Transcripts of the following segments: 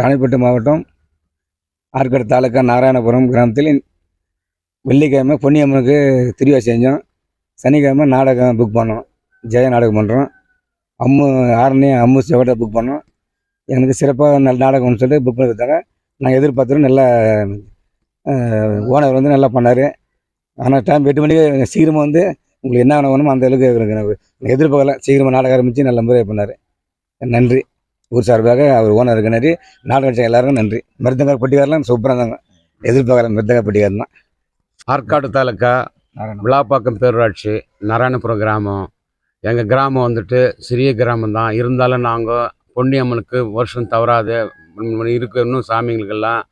ராணிப்பேட்டை மாவட்டம் ஆற்காடு தாலுக்கா நாராயணபுரம் கிராமத்தில் வெள்ளிக்கிழமை பொன்னியம்மனுக்கு திருவிழா செஞ்சோம். சனிக்கிழமை நாடகம் புக் பண்ணோம். ஜெய நாடகம் பண்ணுறோம் அம்மு ஆரணி அம்மு செவட்டை புக் பண்ணோம். எனக்கு சிறப்பாக நல்ல நாடகம்னு சொல்லிட்டு புக் பண்ணி கொடுத்தாங்க நாங்கள் எதிர்பார்த்துறோம் நல்லா ஓனர் வந்து நல்லா பண்ணார். ஆனால் டைம் எட்டு மணிக்கு சீக்கிரமாக வந்து உங்களுக்கு என்ன வேணுமோ அந்த அளவுக்கு எனக்கு எதிர்பார்க்கல. சீக்கிரமாக நாடகம் ஆரம்பித்து நல்ல முறையாக பண்ணார். நன்றி. ஊர் சார்பாக அவர் ஓனருக்கு நன்றி நாடகம் நடிச்ச எல்லாருக்கும் நன்றி. மருந்தங்கார் பட்டிக்காரெலாம் சூப்பராக இருந்தாங்க. எதிர்பார்க்கல மருந்தங்கார் பட்டிக்கார் தான். ஆற்காடு தாலுக்கா விழாப்பாக்கம் பேரூராட்சி நாராயணபுரம் கிராமம். எங்கள் கிராமம் வந்துட்டு சிறிய கிராமம் தான். இருந்தாலும் நாங்கள் பொன்னியம்மனுக்கு வருஷம் தவறாது. இருக்கு இன்னும் சாமிங்களுக்கெல்லாம்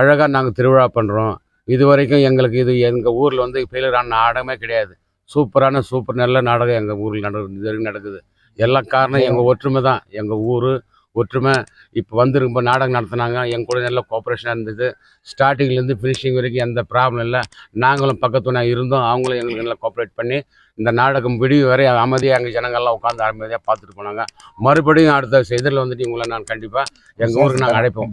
அழகாக நாங்கள் திருவிழா பண்ணுறோம் இது வரைக்கும் எங்களுக்கு இது எங்கள் ஊரில் வந்து ஃபெயிலியரான நாடகமே கிடையாது. சூப்பரான சூப்பர் நல்ல நாடகம் எங்கள் ஊரில் நட இது வரைக்கும் நடக்குது. எல்லாம் காரணம் எங்கள் ஒற்றுமை தான். எங்கள் ஊர் ஒற்றுமை. இப்போ வந்துருக்கும் நாடகம் நடத்துனாங்க. எங்க கூட நல்ல கோஆப்ரேஷனாக இருந்தது. ஸ்டார்டிங்லேருந்து ஃபினிஷிங் வரைக்கும் எந்த ப்ராப்ளம் இல்லை. நாங்களும் பக்கத்துணை இருந்தோம். அவங்களும் எங்களுக்கு நல்லா கோஆப்ரேட் பண்ணி இந்த நாடகம் விடிவு வரை அமைதியாக எங்கள் ஜனங்கள்லாம் உட்காந்து அமைதியாக பார்த்துட்டு போனாங்க. மறுபடியும் அடுத்த இதில் வந்துட்டு உங்களை நான் கண்டிப்பாக எங்கள் ஊருக்கு நாங்கள் அழைப்போம்.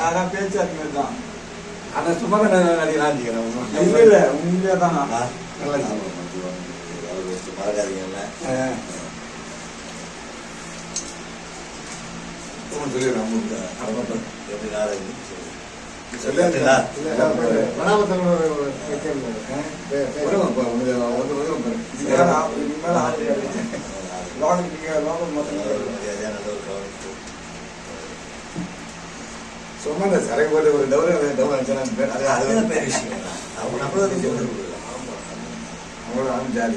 அதான் பேச்சு அது மாதிரி தான். ஆனா சும்மா தான் நடிகராஜிக்கிறேன் இல்ல இல்ல உண்மையா தான்? மறக்காதீங்கல்ல எப்படி நாடகம் சொல்லுங்களா சும்மா இந்த சரக்கு போட்டு ஒரு டவுன் டவுன் அதுதான் பெரிய விஷயம். அவங்க நம்மள அவங்களோட ஜாலி.